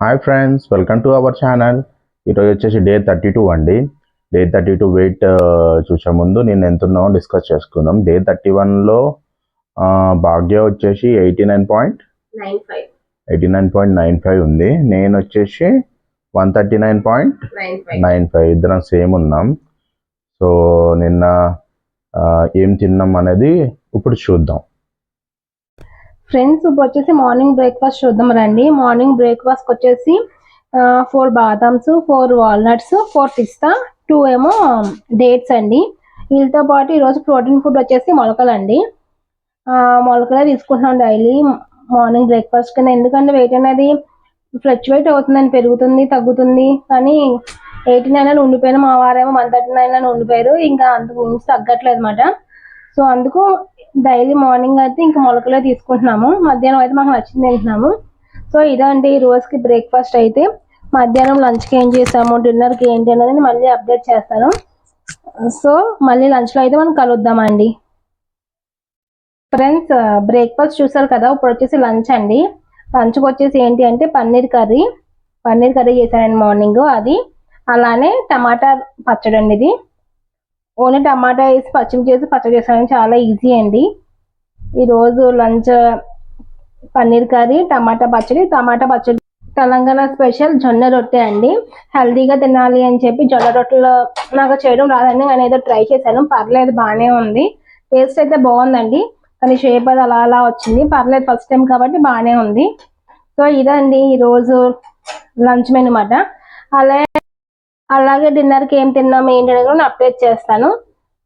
Hi friends welcome to our channel ఈరోజు వచ్చేసి day thirty two అండి. డే థర్టీ టూ వెయిట్ చూసే ముందు నేను ఎంత ఉన్నామో డిస్కస్ చేసుకుందాం డే థర్టీ వన్లో భాగ్య వచ్చేసి eighty nine point eighty nine point nine five ఉంది. నేను వచ్చేసి one thirty nine point nine five ఇద్దరం సేమ్ ఉన్నాం. సో నిన్న ఏం తిన్నాం అనేది ఇప్పుడు చూద్దాం. ఫ్రెండ్స్ ఇప్పుడు వచ్చేసి మార్నింగ్ బ్రేక్ఫాస్ట్ చూద్దాం రండి. మార్నింగ్ బ్రేక్ఫాస్ట్ వచ్చేసి four badams four walnuts four pista two ఏమో డేట్స్ అండి. వీటితో పాటు ఈరోజు ప్రోటీన్ ఫుడ్ వచ్చేసి మొలకలండి. అండి మొలకలే తీసుకుంటున్నాం డైలీ మార్నింగ్ బ్రేక్ఫాస్ట్ కింద ఎందుకంటే వెయిట్ అనేది ఫ్లక్చువేట్ అవుతుందండి పెరుగుతుంది తగ్గుతుంది. కానీ ఎయిటీ నైన్ అని ఉండిపోయిన మా వారేమో వన్ థర్టీ నైన్ అని ఉండిపోయారు. ఇంకా అంతకు మించి తగ్గట్లేదు అనమాట సో అందుకు డైలీ మార్నింగ్ అయితే ఇంకా మొలకలే తీసుకుంటున్నాము. మధ్యాహ్నం అయితే మాకు నచ్చింది తింటున్నాము. సో ఇదండి ఈ రోజుకి బ్రేక్ఫాస్ట్ అయితే. మధ్యాహ్నం లంచ్కి ఏం చేసాము డిన్నర్కి ఏంటి అనేది మళ్ళీ అప్డేట్ చేస్తాను. సో మళ్ళీ లంచ్లో అయితే మనం కలుద్దామండి. ఫ్రెండ్స్ బ్రేక్ఫాస్ట్ చూసారు కదా ఇప్పుడు వచ్చేసి లంచ్ అండి. లంచ్కి వచ్చేసి ఏంటి అంటే పన్నీర్ కర్రీ. పన్నీర్ కర్రీ చేశానండి మార్నింగ్ అది. అలానే టమాటా పచ్చడి అండి ఇది. ఓన్లీ టమాటా వేసి పచ్చిమి చేసి పచ్చడి చేసాను చాలా ఈజీ అండి. ఈరోజు లంచ్ పన్నీర్ కర్రీ టమాటా పచ్చడి టమాటా పచ్చడి. తెలంగాణ స్పెషల్ జొన్న రొట్టె అండి. హెల్దీగా తినాలి అని చెప్పి జొన్న రొట్టెలు నాకు చేయడం రాదండి. నేను ఏదో ట్రై చేశాను. పర్లేదు బాగానే ఉంది. టేస్ట్ అయితే బాగుందండి. కానీ షేప్ అది అలా అలా వచ్చింది. పర్లేదు ఫస్ట్ టైం కాబట్టి బాగానే ఉంది. సో ఇదండి ఈరోజు లంచ్ మెనూ అలాగే అలాగే డిన్నర్కి ఏం తిన్నాము ఏంటి అనేది కూడా అప్డేట్ చేస్తాను.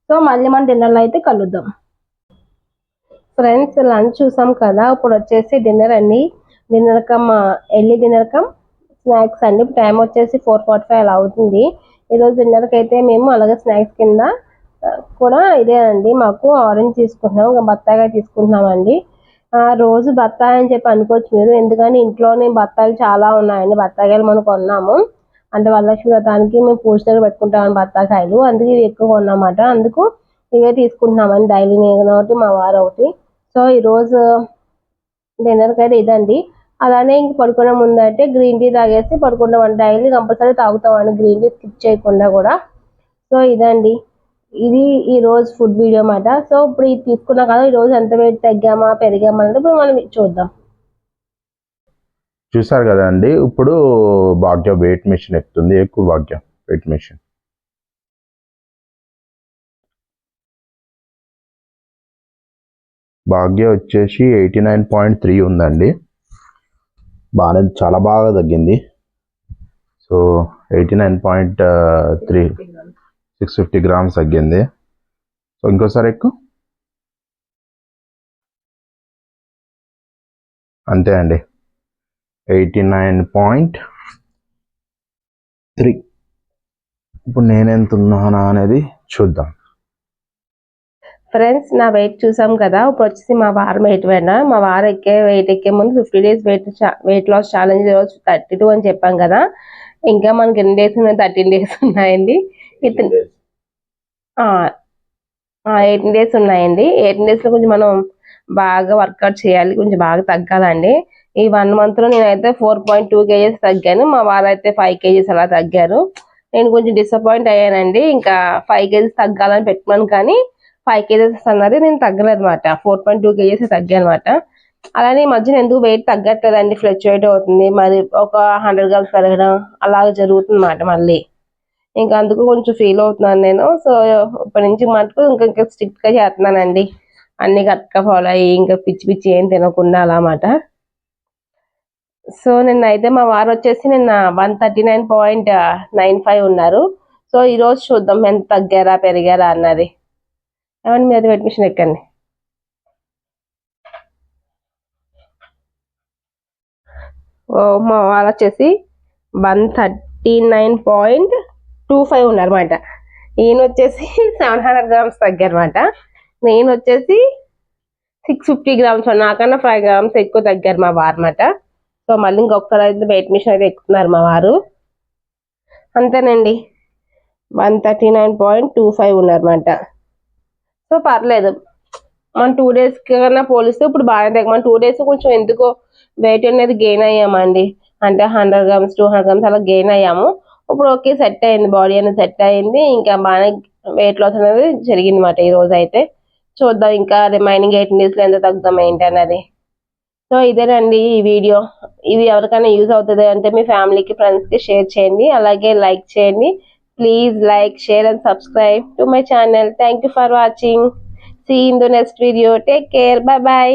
సో మళ్ళీ మనం డిన్నర్లో అయితే కలుద్దాం. ఫ్రెండ్స్ లంచ్ చూసాం కదా ఇప్పుడు వచ్చేసి డిన్నర్ అండి. Dinner come early dinner come snacks అండి. టైం వచ్చేసి ఫోర్ ఫార్టీ ఫైవ్ అలా అవుతుంది. ఈరోజు డిన్నర్కి అయితే మేము అలాగే స్నాక్స్ కింద కూడా ఇదే అండి. మాకు ఆరెంజ్ తీసుకుంటున్నాం ఇంకా బత్తాయిగా తీసుకుంటున్నామండి. రోజు బత్తాయి అని చెప్పి అనుకోవచ్చు మీరు. ఎందుకంటే ఇంట్లోనే బత్తాయిలు చాలా ఉన్నాయండి. బత్తాయిలు మనం కొన్నాము. అంటే వరలక్ష్మి వ్రతానికి మేము పూజ దగ్గర పెట్టుకుంటామని బత్తాకాయలు. అందుకే ఇవి ఎక్కువ కొన్నమాట అందుకు ఇవే తీసుకుంటున్నామని డైలీ నేను ఒకటి మా వారు ఒకటి. సో ఈరోజు డిన్నర్కి అయితే ఇదండి. అలానే ఇంక పడుకునే ముందు అయితే గ్రీన్ టీ తాగేసి పడుకుంటామని డైలీ కంపల్సరీ తాగుతామని గ్రీన్ టీ స్కిప్ చేయకుండా కూడా. సో ఇదండి. ఇది ఈ రోజు ఫుడ్ వీడియో అన్నమాట. సో ఇప్పుడు ఇది తీసుకున్నా కదా ఈ రోజు ఎంత వెయిట్ తగ్గామా పెరిగామా అనేది ఇప్పుడు మనం చూద్దాం. చూసారు కదండి ఇప్పుడు భాగ్య వెయిట్ మిషన్ ఎక్కుతుంది. ఎక్కువ భాగ్య వెయిట్ మిషన్. భాగ్య వచ్చేసి ఎయిటీ నైన్ పాయింట్ త్రీ ఉందండి. బాగానే చాలా బాగా తగ్గింది. So eighty nine point three six fifty grams తగ్గింది. సో ఇంకోసారి ఎక్కువ అంతే అండి. Eighty nine point three. ఇప్పుడు నేనెంత ఉన్నానా అనేది చూద్దాం. ఫ్రెండ్స్ నా వెయిట్ చూసాం కదా ఇప్పుడు వచ్చేసి మా వారం వెయిట్ వేనా? మా వారం ఎక్కే వెయిట్ ఎక్కే ముందు fifty days weight weight loss challenge రోజు థర్టీ టూ అని చెప్పాం కదా. ఇంకా మనకి ఎన్ని డేస్ ఉన్నాయి? థర్టీన్ డేస్ ఉన్నాయండి. ఎయిటీన్ డేస్ ఉన్నాయండి. ఎయిటీన్ డేస్లో కొంచెం మనం బాగా వర్కౌట్ చేయాలి కొంచెం బాగా తగ్గాలండి. ఈ వన్ మంత్లో నేనైతే ఫోర్ పాయింట్ టూ కేజెస్ తగ్గాను. మా వారు అయితే ఫైవ్ కేజెస్ అలా తగ్గారు. నేను కొంచెం డిసప్పాయింట్ అయ్యానండి. ఇంకా ఫైవ్ కేజెస్ తగ్గాలని పెట్టుకున్నాను కానీ ఫైవ్ కేజెస్ అన్నది నేను తగ్గలేదన్నమాట. ఫోర్ పాయింట్ టూ కేజెస్ తగ్గానమాట. అనమాట అలానే ఈ మధ్యన ఎందుకు వెయిట్ తగ్గట్లేదండి? ఫ్లక్చువేట్ అవుతుంది. మరి ఒక హండ్రెడ్ గ్రామ్స్ పెరగడం అలాగ జరుగుతుందన్నమాట మళ్ళీ. ఇంకా అందుకు కొంచెం ఫీల్ అవుతున్నాను నేను. సో ఇప్పటి నుంచి మటుకు ఇంకా ఇంకా స్ట్రిక్ట్గా చేస్తున్నానండి. అన్ని కరెక్ట్ ఫాలో అయ్యి ఇంకా పిచ్చి పిచ్చి ఏం తినకుండా అలా అన్నమాట. సో నిన్న అయితే మా వారు వచ్చేసి నిన్న one thirty nine point nine five ఉన్నారు. సో ఈరోజు చూద్దాం ఎంత తగ్గారా పెరిగారా అన్నది. ఏమండి మీరు అది అడ్మిషన్ ఎక్కండి. ఓ మా వారు వచ్చేసి one thirty nine point two five ఉన్నారన్నమాట. ఈయన వచ్చేసి సెవెన్ హండ్రెడ్ గ్రామ్స్ తగ్గారన్నమాట. నేను వచ్చేసి సిక్స్ ఫిఫ్టీ గ్రామ్స్ నాకన్నా ఫైవ్ గ్రామ్స్ ఎక్కువ తగ్గారు మా వారు అన్నమాట సో మళ్ళీ ఇంకొకరు అయితే వెయిట్ మిషన్ అయితే ఎక్కుతున్నారు మా వారు. అంతేనండి. One thirty nine point two five ఉన్నారన్నమాట. సో పర్లేదు. మన టూ డేస్ కన్నా పోలిస్తే ఇప్పుడు బాగానే తగ్గ మన టూ డేస్ కొంచెం ఎందుకో వెయిట్ అనేది గెయిన్ అయ్యామండి. అంటే hundred grams two hundred grams అలా గెయిన్ అయ్యాము. ఇప్పుడు ఓకే సెట్ అయింది. బాడీ అనేది సెట్ అయింది. ఇంకా బాగానే వెయిట్ లాస్ అనేది జరిగింది మాట ఈ రోజు అయితే చూద్దాం ఇంకా రిమైనింగ్ ఎయిట్ డేస్లో ఎంత తగ్గుదాం ఏంటి అన్నది సో ఇదేనండి ఈ వీడియో. ఇది ఎవరికైనా యూజ్ అవుతుంది అంటే మీ ఫ్యామిలీకి ఫ్రెండ్స్కి షేర్ చేయండి. అలాగే లైక్ చేయండి. Please like share and subscribe to my channel. Thank you for watching. See in the next video. Take care. Bye bye.